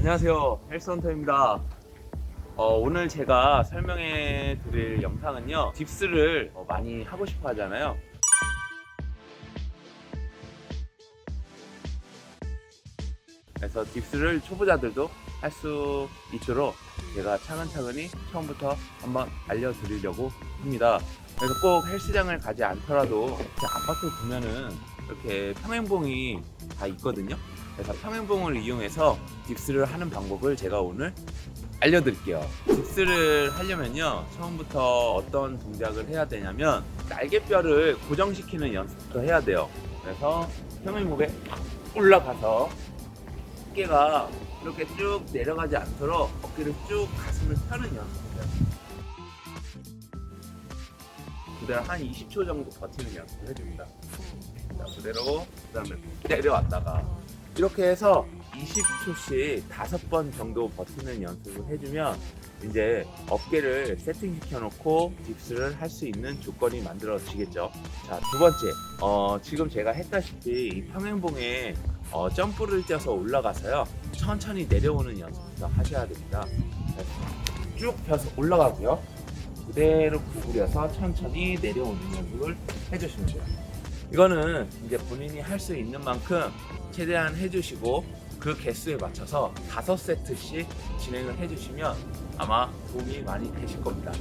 안녕하세요. 헬스헌터입니다. 어, 오늘 제가 설명해 드릴 영상은요 딥스를 어, 많이 하고 싶어 하잖아요. 그래서 딥스를 초보자들도 할 수 있도록 제가 차근차근히 처음부터 한번 알려드리려고 합니다. 그래서 꼭 헬스장을 가지 않더라도 제 아파트 보면은 이렇게 평행봉이 다 있거든요 그래서 평행봉을 이용해서 딥스를 하는 방법을 제가 오늘 알려드릴게요. 딥스를 하려면요, 처음부터 어떤 동작을 해야 되냐면 날개뼈를 고정시키는 연습부터 해야 돼요. 그래서 평행봉에 올라가서 어깨가 이렇게 쭉 내려가지 않도록 어깨를 쭉 가슴을 펴는 연습이에요. 그대로 한 20초 정도 버티는 연습을 해줍니다. 자, 그대로 그 다음에 내려왔다가 이렇게 해서 20초씩 다섯 번 정도 버티는 연습을 해주면 이제 어깨를 세팅시켜 놓고 딥스를 할 수 있는 조건이 만들어지겠죠. 자, 두 번째. 어, 지금 제가 했다시피 이 평행봉에 어, 점프를 뛰어서 올라가서요. 천천히 내려오는 연습부터 하셔야 됩니다. 쭉 펴서 올라가고요. 그대로 구부려서 천천히 내려오는 연습을 해주시면 돼요. 이거는 이제 본인이 할 수 있는 만큼 최대한 해주시고 그 개수에 맞춰서 다섯 세트씩 진행을 해주시면 아마 도움이 많이 되실 겁니다.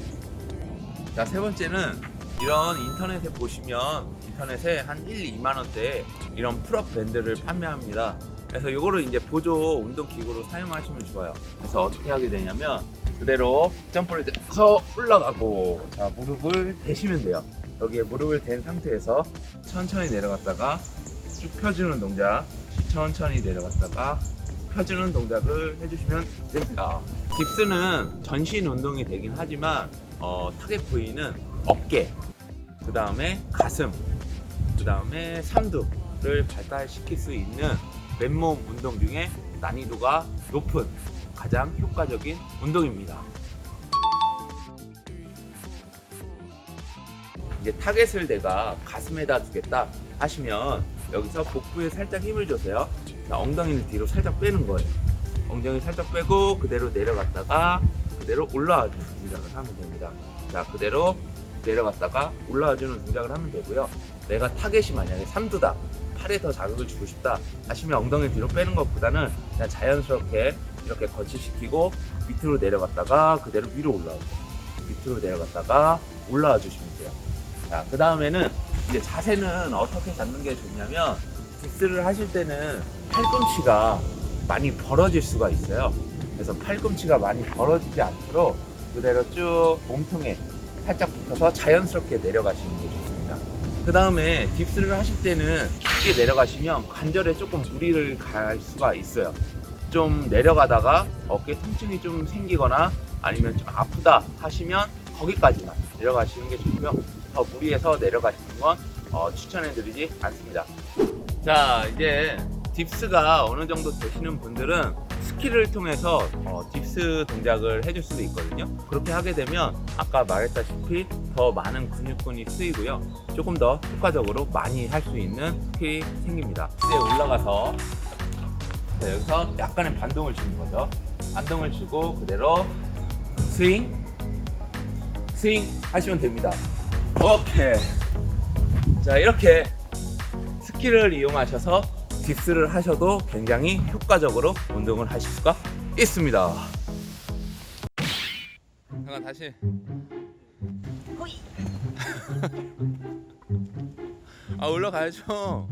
자, 세 번째는 이런 인터넷에 보시면 인터넷에 한 1, 2만 원대 이런 풀업 밴드를 판매합니다. 그래서 이거를 이제 보조 운동 기구로 사용하시면 좋아요. 그래서 어떻게 하게 되냐면 그대로 점프를 해서 올라가고 자 무릎을 대시면 돼요. 여기에 무릎을 댄 상태에서 천천히 내려갔다가 쭉 펴주는 동작 천천히 내려갔다가 펴주는 동작을 해주시면 됩니다. 딥스는 전신 운동이 되긴 하지만 어, 타겟 부위는 어깨, 그 다음에 가슴, 그 다음에 삼두를 발달시킬 수 있는 맨몸 운동 중에 난이도가 높은 가장 효과적인 운동입니다. 이제 타겟을 내가 가슴에다 두겠다 하시면 여기서 복부에 살짝 힘을 줘서요. 자, 엉덩이를 뒤로 살짝 빼는 거예요. 엉덩이 살짝 빼고 그대로 내려갔다가 그대로 올라와 주는 동작을 하면 됩니다. 자, 그대로 내려갔다가 올라와 주는 동작을 하면 되고요. 내가 타겟이 만약에 삼두다. 팔에 더 자극을 주고 싶다 하시면 엉덩이 뒤로 빼는 것보다는 그냥 자연스럽게 이렇게 거치시키고 밑으로 내려갔다가 그대로 위로 올라오고 밑으로 내려갔다가 올라와 주시면 돼요. 자, 그 다음에는 이제 자세는 어떻게 잡는 게 좋냐면 딥스를 하실 때는 팔꿈치가 많이 벌어질 수가 있어요. 그래서 팔꿈치가 많이 벌어지지 않도록 그대로 쭉 몸통에 살짝 붙어서 자연스럽게 내려가시는 게 좋습니다. 그 다음에 딥스를 하실 때는 깊게 내려가시면 관절에 조금 무리를 갈 수가 있어요. 좀 내려가다가 어깨 통증이 좀 생기거나 아니면 좀 아프다 하시면 거기까지만 내려가시는 게 좋고요. 더 무리해서 내려가시는 건 어, 추천해드리지 않습니다. 자, 이제 딥스가 어느 정도 되시는 분들은 스킬을 통해서 어, 딥스 동작을 해줄 수도 있거든요. 그렇게 하게 되면 아까 말했다시피 더 많은 근육군이 쓰이고요. 조금 더 효과적으로 많이 할 수 있는 스킬이 생깁니다. 딥스에 올라가서 자, 여기서 약간의 반동을 주는 거죠. 반동을 주고 그대로 스윙, 스윙 하시면 됩니다. 오케이. 자, 이렇게 스킬을 이용하셔서 딥스를 하셔도 굉장히 효과적으로 운동을 하실 수가 있습니다. 잠깐 다시. 아 올라가야죠.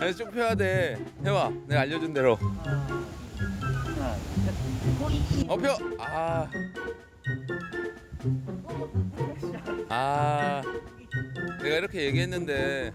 아니 쭉 펴야 돼. 해봐. 내가 알려준 대로. 어 펴. 아. 아. 내가 이렇게 얘기했는데